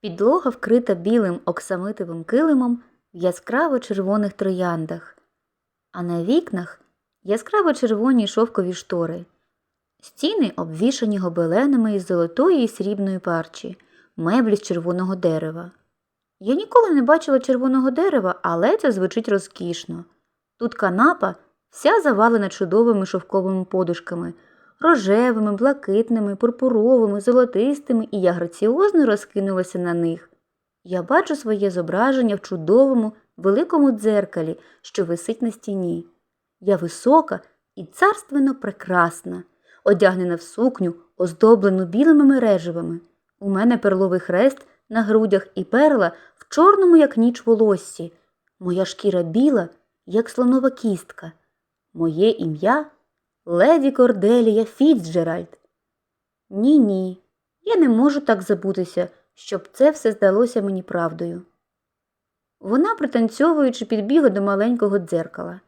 Підлога вкрита білим оксамитовим килимом в яскраво червоних трояндах, а на вікнах яскраво червоні шовкові штори. Стіни обвішані гобеленами із золотої і срібної парчі, меблі з червоного дерева. Я ніколи не бачила червоного дерева, але це звучить розкішно. Тут канапа вся завалена чудовими шовковими подушками, рожевими, блакитними, пурпуровими, золотистими, і я граціозно розкинулася на них. Я бачу своє зображення в чудовому, великому дзеркалі, що висить на стіні. Я висока і царственно прекрасна, одягнена в сукню, оздоблену білими мережевими. У мене перловий хрест на грудях і перла в чорному, як ніч волоссі. Моя шкіра біла, як слонова кістка. Моє ім'я леді Корделія Фіцджеральд. Ні, ні, я не можу так забутися, щоб це все здалося мені правдою. Вона, пританцьовуючи, підбігла до маленького дзеркала.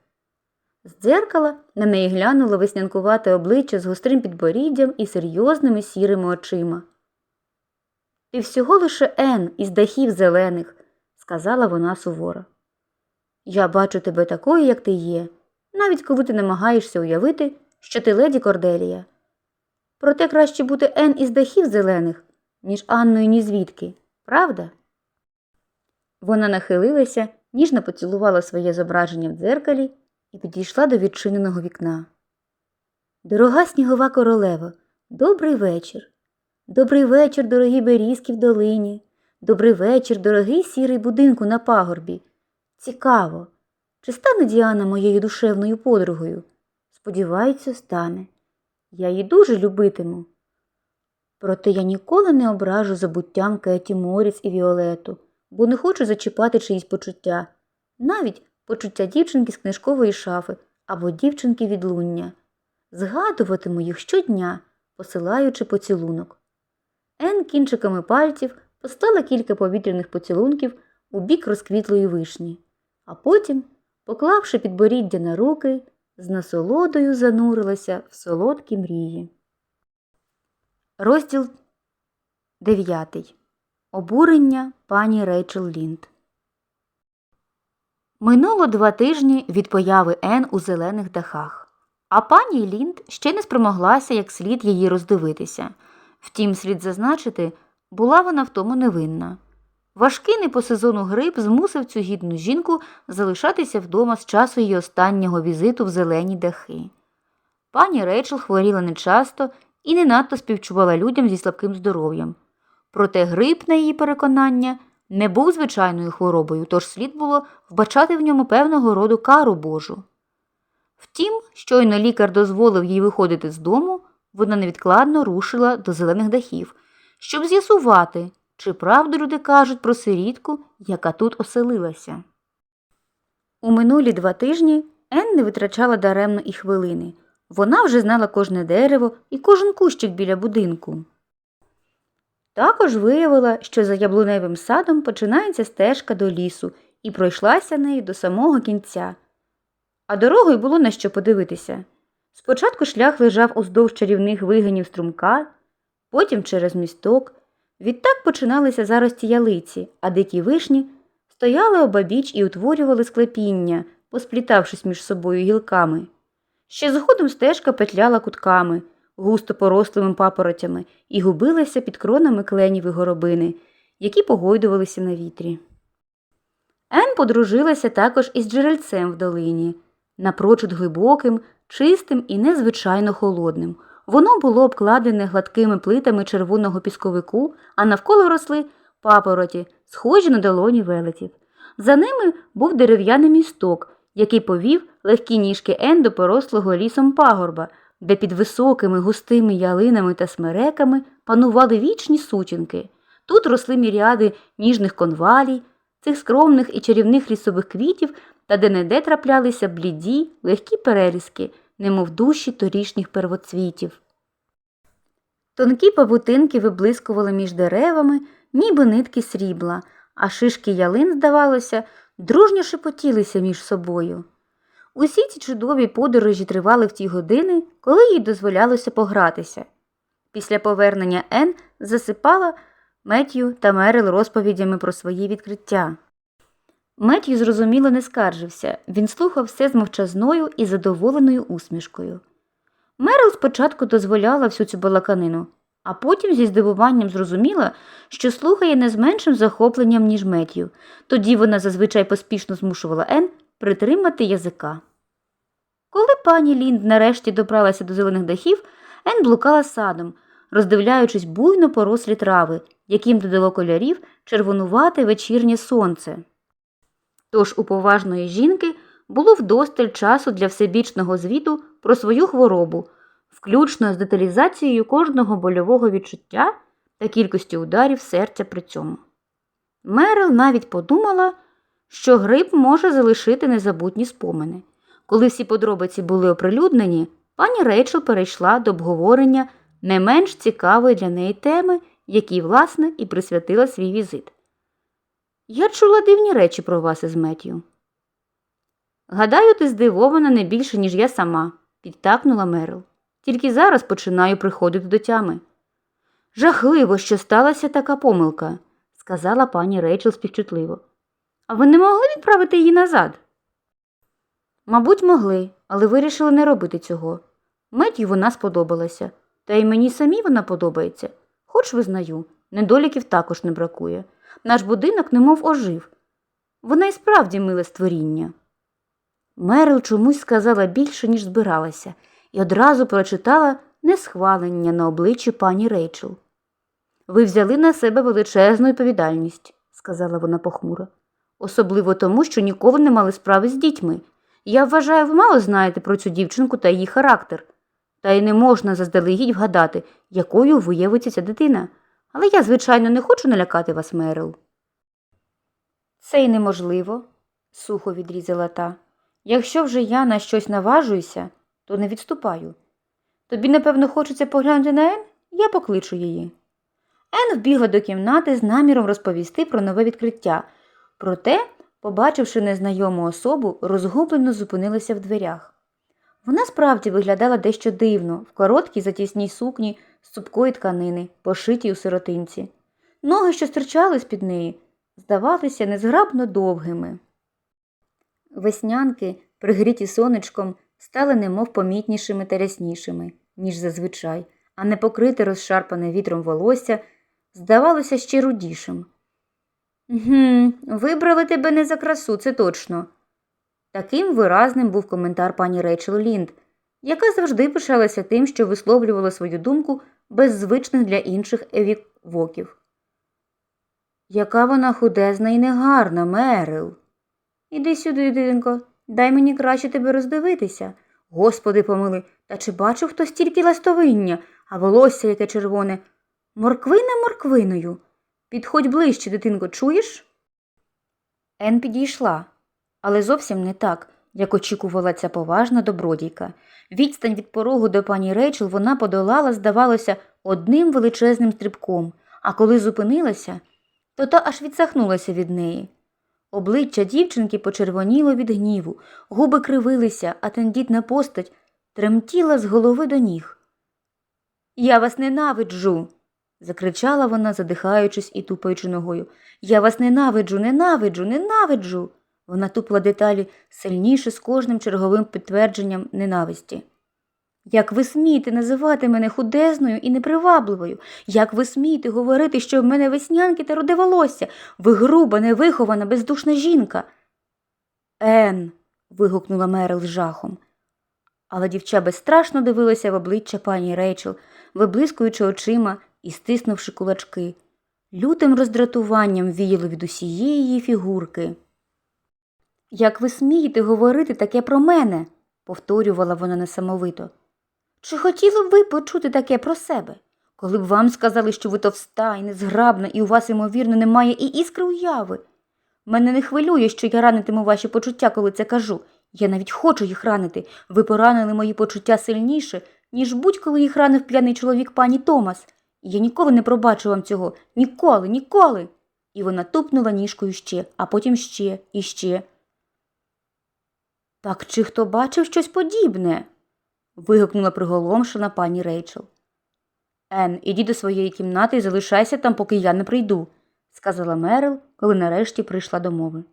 З дзеркала на неї глянуло веснянкувате обличчя з гострим підборіддям і серйозними сірими очима. Ти всього лише Ен із дахів зелених, сказала вона суворо. Я бачу тебе такою, як ти є, навіть коли ти намагаєшся уявити, що ти леді Корделія. Проте краще бути Ен із дахів зелених, ніж Анною ні звідки, правда? Вона нахилилася, ніжно поцілувала своє зображення в дзеркалі і підійшла до відчиненого вікна. Дорога снігова королева, добрий вечір. Добрий вечір, дорогі берізки в долині. Добрий вечір, дорогий сірий будинку на пагорбі. Цікаво, чи стане Діана моєю душевною подругою? Сподіваюся, стане. Я її дуже любитиму. Проте я ніколи не ображу забуттям Кеті Моріс і Віолету, бо не хочу зачіпати чиїсь почуття, навіть почуття дівчинки з книжкової шафи або дівчинки від луння. Згадуватиму їх щодня, посилаючи поцілунок. Ен кінчиками пальців постала кілька повітряних поцілунків у бік розквітлої вишні, а потім, поклавши підборіддя на руки, з насолодою занурилася в солодкі мрії. Розділ 9. Обурення пані Рейчел Лінд. Минуло два тижні від появи Ен у зелених дахах, а пані Лінд ще не спромоглася як слід її роздивитися. Втім, слід зазначити, була вона в тому невинна. Важкий не по сезону грип змусив цю гідну жінку залишатися вдома з часу її останнього візиту в зелені дахи. Пані Рейчел хворіла нечасто і не надто співчувала людям зі слабким здоров'ям. Проте грип, на її переконання, не був звичайною хворобою, тож слід було вбачати в ньому певного роду кару Божу. Втім, щойно лікар дозволив їй виходити з дому, вона невідкладно рушила до зелених дахів, щоб з'ясувати, чи правду люди кажуть про сирітку, яка тут оселилася. У минулі два тижні Ен не витрачала даремно і хвилини. Вона вже знала кожне дерево і кожен кущик біля будинку. Також виявила, що за яблуневим садом починається стежка до лісу і пройшлася нею до самого кінця. А дорогою було на що подивитися. Спочатку шлях лежав уздовж чарівних вигинів струмка, потім через місток. Відтак починалися зарості ялиці, а дикі вишні стояли обабіч і утворювали склепіння, посплітавшись між собою гілками. Ще згодом стежка петляла кутками, густо порослими папоротями, і губилася під кронами кленів і горобини, які погойдувалися на вітрі. Ен подружилася також із джерельцем в долині, напрочуд глибоким, чистим і незвичайно холодним. Воно було обкладене гладкими плитами червоного пісковику, а навколо росли папороті, схожі на долоні велетів. За ними був дерев'яний місток, який повів легкі ніжки Ен до порослого лісом пагорба, де під високими густими ялинами та смереками панували вічні сутінки. Тут росли міріади ніжних конвалій, цих скромних і чарівних лісових квітів та де-не-де траплялися бліді, легкі переліски, немов душі торішніх первоцвітів. Тонкі павутинки виблискували між деревами, ніби нитки срібла, а шишки ялин, здавалося, дружньо шепотілися між собою. Усі ці чудові подорожі тривали в ті години, коли їй дозволялося погратися. Після повернення Ен засипала Меттью та Мерил розповідями про свої відкриття. Меттью зрозуміло не скаржився, він слухав все з мовчазною і задоволеною усмішкою. Мерил спочатку дозволяла всю цю балаканину, а потім зі здивуванням зрозуміла, що слухає не з меншим захопленням, ніж Меттью. Тоді вона зазвичай поспішно змушувала Ен притримати язика. Коли пані Лінд нарешті добралася до зелених дахів, Ен блукала садом, роздивляючись буйно порослі трави, яким додало кольорів червонувате вечірнє сонце. Тож у поважної жінки було вдосталь часу для всебічного звіту про свою хворобу, включно з деталізацією кожного больового відчуття та кількості ударів серця при цьому. Мерил навіть подумала, що грип може залишити незабутні спомини. Коли всі подробиці були оприлюднені, пані Рейчел перейшла до обговорення не менш цікавої для неї теми, якій, власне, і присвятила свій візит. Я чула дивні речі про вас із Меттю. Гадаю, ти здивована не більше, ніж я сама, підтакнула Мерил. Тільки зараз починаю приходити до тями. Жахливо, що сталася така помилка, сказала пані Рейчел співчутливо. А ви не могли відправити її назад? Мабуть, могли, але вирішили не робити цього. Меттю вона сподобалася, та й мені самій вона подобається. Хоч визнаю, недоліків також не бракує. Наш будинок немов ожив. Вона і справді миле створіння. Мерил чомусь сказала більше, ніж збиралася, і одразу прочитала несхвалення на обличчі пані Рейчел. Ви взяли на себе величезну відповідальність, сказала вона похмуро, особливо тому, що ніколи не мали справи з дітьми. Я вважаю, ви мало знаєте про цю дівчинку та її характер. Та й не можна заздалегідь вгадати, якою виявиться ця дитина. Але я, звичайно, не хочу налякати вас, Мерил. Це й неможливо, сухо відрізала та. Якщо вже я на щось наважуюся, то не відступаю. Тобі, напевно, хочеться поглянути на Ен? Я покличу її. Ен вбігла до кімнати з наміром розповісти про нове відкриття. Проте, побачивши незнайому особу, розгублено зупинилася в дверях. Вона справді виглядала дещо дивно, в короткій затісній сукні з цупкої тканини, пошитій у сиротинці. Ноги, що стирчали з-під неї, здавалися незграбно довгими. Веснянки, пригріті сонечком, стали немов помітнішими та ряснішими, ніж зазвичай, а не покрите розшарпане вітром волосся здавалося ще рудішим. Гм, вибрали тебе не за красу, це точно. Таким виразним був коментар пані Рейчел Лінд, яка завжди пишалася тим, що висловлювала свою думку без звичних для інших евіквоків. Яка вона худезна і негарна, Мерил. Іди сюди, дитинко, дай мені краще тебе роздивитися. Господи помили, та чи бачив хто стільки ластовиння, а волосся яке червоне. Морквина морквиною. Підходь ближче, дитинко, чуєш? Ен підійшла, але зовсім не так, як очікувала ця поважна добродійка. Відстань від порогу до пані Рейчел вона подолала, здавалося, одним величезним стрибком, а коли зупинилася, то та аж відсахнулася від неї. Обличчя дівчинки почервоніло від гніву, губи кривилися, а тендітна постать тремтіла з голови до ніг. Я вас ненавиджу. закричала вона, задихаючись і тупаючи ногою. Я вас ненавиджу, ненавиджу, ненавиджу. Вона тупла деталі сильніше з кожним черговим підтвердженням ненависті. Як ви смієте називати мене худезною і непривабливою? Як ви смієте говорити, що в мене веснянки та руде волосся? Ви груба, невихована, бездушна жінка. Ен. вигукнула Мерил з жахом. Але дівча безстрашно дивилася в обличчя пані Рейчел, виблискуючи очима і стиснувши кулачки. Лютим роздратуванням віяло від усієї її фігурки. Як ви смієте говорити таке про мене? повторювала вона несамовито. Чи хотіли б ви почути таке про себе? Коли б вам сказали, що ви товста і незграбна, і у вас, ймовірно, немає і іскри уяви. Мене не хвилює, що я ранитиму ваші почуття, коли це кажу. Я навіть хочу їх ранити. Ви поранили мої почуття сильніше, ніж будь-коли їх ранив п'яний чоловік пані Томас. Я ніколи не пробачу вам цього. Ніколи, ніколи. І вона тупнула ніжкою ще, а потім ще і ще. Так чи хто бачив щось подібне? Вигукнула приголомшена пані Рейчел. Ен, іди до своєї кімнати і залишайся там, поки я не прийду, сказала Мерил, коли нарешті прийшла до мови.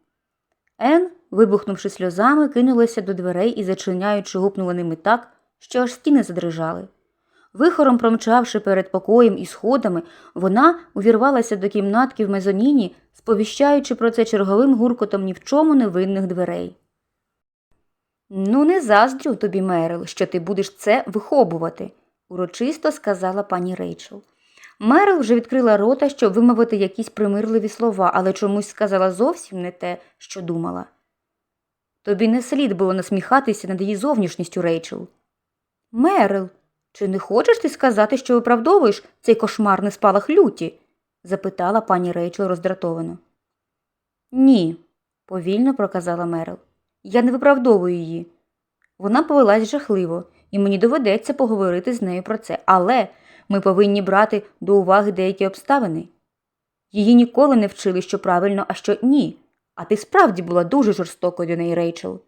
Ен, вибухнувши сльозами, кинулася до дверей і, зачиняючи, гупнула ними так, що аж стіни задрижали. Вихором промчавши перед покоєм і сходами, вона увірвалася до кімнатки в мезоніні, сповіщаючи про це черговим гуркотом ні в чому невинних дверей. Ну, не заздрю тобі, Мерил, що ти будеш це вихобувати, урочисто сказала пані Рейчел. Мерил вже відкрила рота, щоб вимовити якісь примирливі слова, але чомусь сказала зовсім не те, що думала. Тобі не слід було насміхатися над її зовнішністю, Рейчел. Мерил, чи не хочеш ти сказати, що виправдовуєш цей кошмарний спалах люті? запитала пані Рейчел роздратовано. Ні, повільно проказала Мерил. Я не виправдовую її. Вона повелась жахливо, і мені доведеться поговорити з нею про це, але ми повинні брати до уваги деякі обставини. Її ніколи не вчили, що правильно, а що ні. А ти справді була дуже жорстокою до неї, Рейчел.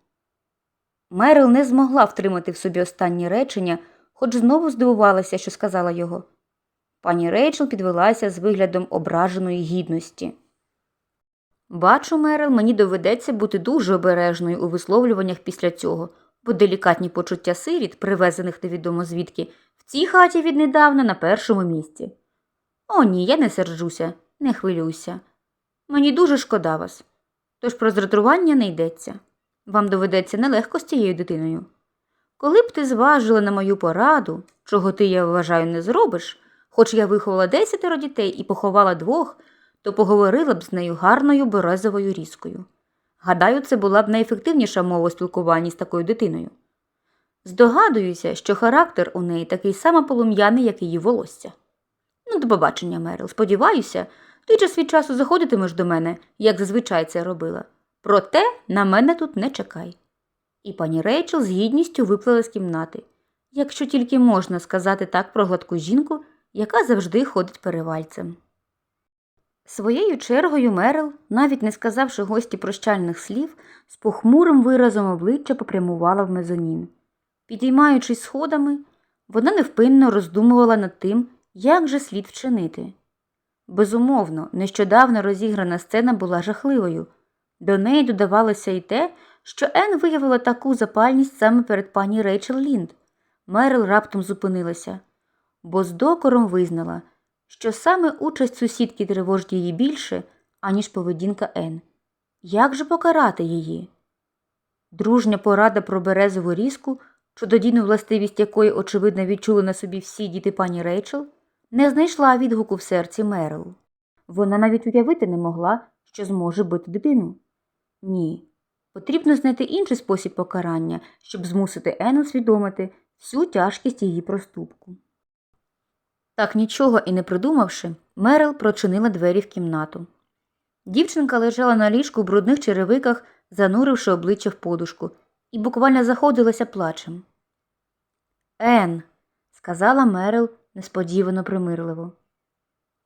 Мерил не змогла втримати в собі останні речення, хоч знову здивувалася, що сказала його. Пані Рейчел підвелася з виглядом ображеної гідності. Бачу, Мерил, мені доведеться бути дуже обережною у висловлюваннях після цього, бо делікатні почуття сиріт, привезених невідомо звідки, в цій хаті віднедавна на першому місці. О, ні, я не серджуся, не хвилюйся. Мені дуже шкода вас. Тож про зратрування не йдеться. Вам доведеться нелегко з цією дитиною. Коли б ти зважила на мою пораду, чого ти, я вважаю, не зробиш, хоч я виховала десятеро дітей і поховала двох, то поговорила б з нею гарною березовою різкою. Гадаю, це була б найефективніша мова у спілкуванні з такою дитиною. Здогадуюся, що характер у неї такий само полум'яний, як її волосся. Ну, до побачення, Мерил. Сподіваюся, ти час від часу заходитимеш до мене, як зазвичай це робила. Проте на мене тут не чекай. І пані Рейчел з гідністю виплила з кімнати, якщо тільки можна сказати так про гладку жінку, яка завжди ходить перевальцем. Своєю чергою Мерил, навіть не сказавши гості прощальних слів, з похмурим виразом обличчя попрямувала в мезонін. Підіймаючись сходами, вона невпинно роздумувала над тим, як же слід вчинити. Безумовно, нещодавно розіграна сцена була жахливою. До неї додавалося й те, що Ен виявила таку запальність саме перед пані Рейчел Лінд. Мерил раптом зупинилася, бо з докором визнала, що саме участь сусідки тривожить її більше, аніж поведінка Ен. Як же покарати її? Дружня порада про березову різку, чудодійну властивість якої, очевидно, відчули на собі всі діти пані Рейчел, не знайшла відгуку в серці Мерил. Вона навіть уявити не могла, що зможе бити дитину. Ні. Потрібно знайти інший спосіб покарання, щоб змусити Ен усвідомити всю тяжкість її проступку. Так нічого і не придумавши, Мерил прочинила двері в кімнату. Дівчинка лежала на ліжку в брудних черевиках, зануривши обличчя в подушку, і буквально заходилася плачем. Ен, сказала Мерил несподівано примирливо.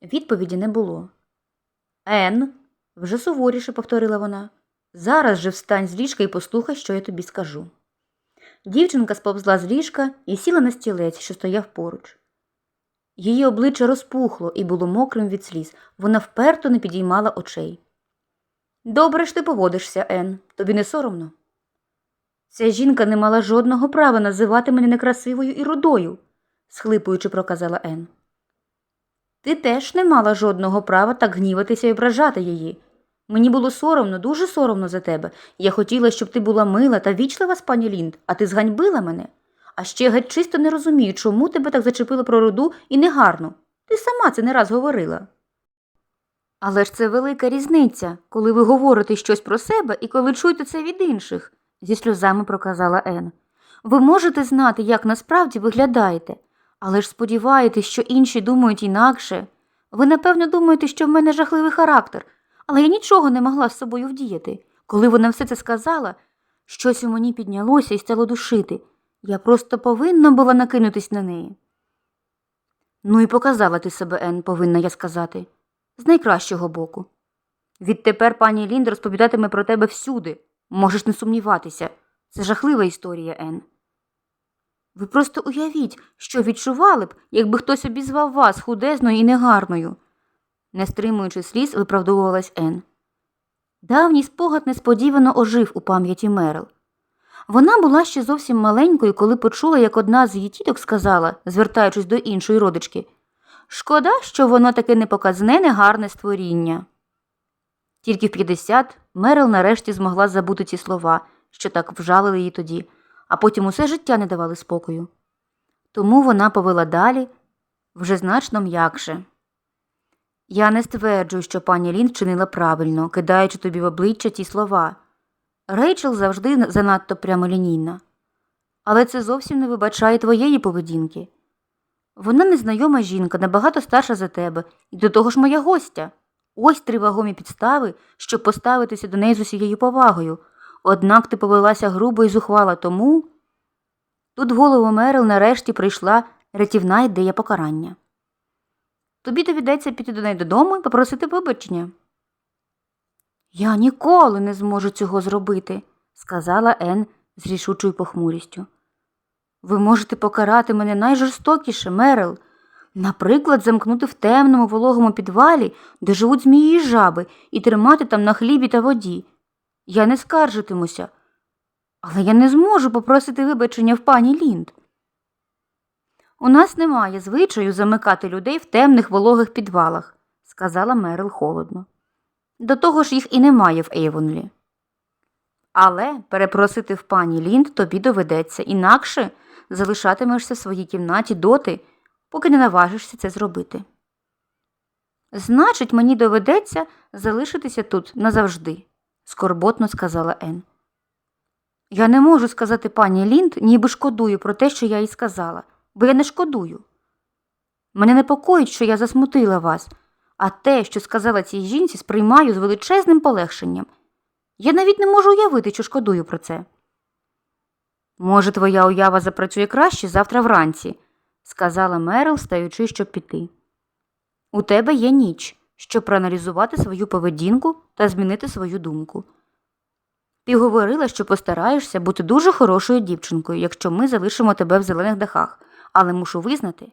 Відповіді не було. Ен, вже суворіше повторила вона. Зараз же встань з ліжка і послухай, що я тобі скажу. Дівчинка сповзла з ліжка і сіла на стілець, що стояв поруч. Її обличчя розпухло і було мокрим від сліз. Вона вперто не підіймала очей. Добре ж ти поводишся, Ен, тобі не соромно. Ця жінка не мала жодного права називати мене некрасивою і рудою, схлипуючи, проказала Ен. Ти теж не мала жодного права так гніватися і ображати її. Мені було соромно, дуже соромно за тебе. Я хотіла, щоб ти була мила та вічлива з пані Лінд, а ти зганьбила мене. А ще геть чисто не розумію, чому тебе так зачепило про руду і негарно. Ти сама це не раз говорила. Але ж це велика різниця, коли ви говорите щось про себе і коли чуєте це від інших, зі сльозами проказала Ен. Ви можете знати, як насправді виглядаєте, але ж сподіваєтесь, що інші думають інакше. Ви, напевно, думаєте, що в мене жахливий характер, але я нічого не могла з собою вдіяти. Коли вона все це сказала, щось у мені піднялося і стало душити. Я просто повинна була накинутись на неї. Ну і показала ти себе, Ен, повинна я сказати, з найкращого боку. Відтепер пані Лінд розповідатиме про тебе всюди. Можеш не сумніватися. Це жахлива історія, Ен. Ви просто уявіть, що відчували б, якби хтось обізвав вас худезною і негарною. Не стримуючи сліз, виправдовувалась Ен. Давній спогад несподівано ожив у пам'яті Мерл. Вона була ще зовсім маленькою, коли почула, як одна з її тіток сказала, звертаючись до іншої родички Шкода, що воно таке непоказне, негарне створіння. Тільки в 50 Мерил нарешті змогла забути ці слова, що так вжалили її тоді, а потім усе життя не давали спокою. Тому вона повела далі вже значно м'якше. Я не стверджую, що пані Лін вчинила правильно, кидаючи тобі в обличчя ті слова. Рейчел завжди занадто прямолінійна. Але це зовсім не вибачає твоєї поведінки. Вона незнайома жінка, набагато старша за тебе, і до того ж моя гостя. Ось три вагомі підстави, щоб поставитися до неї з усією повагою. Однак ти повелася грубо і зухвала тому. Тут в голову Мерил нарешті прийшла рятівна ідея покарання. Тобі доведеться піти до неї додому і попросити вибачення. Я ніколи не зможу цього зробити, сказала Ен з рішучою похмурістю. Ви можете покарати мене найжорстокіше, Мерил. Наприклад, замкнути в темному вологому підвалі, де живуть змії і жаби, і тримати там на хлібі та воді. Я не скаржитимуся, але я не зможу попросити вибачення в пані Лінд. У нас немає звичаю замикати людей в темних вологих підвалах, сказала Мерил холодно. До того ж їх і немає в Ейвонлі. Але перепросити в пані Лінд тобі доведеться, інакше залишатимешся в своїй кімнаті доти, поки не наважишся це зробити. Значить, мені доведеться залишитися тут назавжди, скорботно сказала Ен. Я не можу сказати пані Лінд, ніби шкодую про те, що я їй сказала, бо я не шкодую. Мене непокоїть, що я засмутила вас, а те, що сказала цій жінці, сприймаю з величезним полегшенням. Я навіть не можу уявити, що шкодую про це. Може, твоя уява запрацює краще завтра вранці, сказала Мерил, стаючи, щоб піти. У тебе є ніч, щоб проаналізувати свою поведінку та змінити свою думку. Ти говорила, що постараєшся бути дуже хорошою дівчинкою, якщо ми залишимо тебе в зелених дахах, але мушу визнати,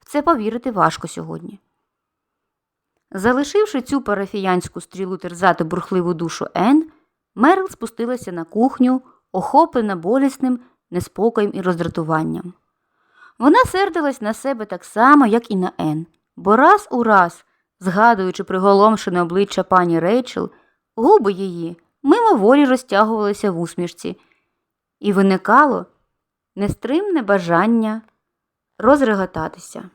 в це повірити важко сьогодні. Залишивши цю парафіянську стрілу терзати бурхливу душу Ен, Мерл спустилася на кухню, охоплена болісним неспокоєм і роздратуванням. Вона сердилась на себе так само, як і на Ен, бо раз у раз, згадуючи приголомшене обличчя пані Рейчел, губи її мимоволі розтягувалися в усмішці, і виникало нестримне бажання розреготатися.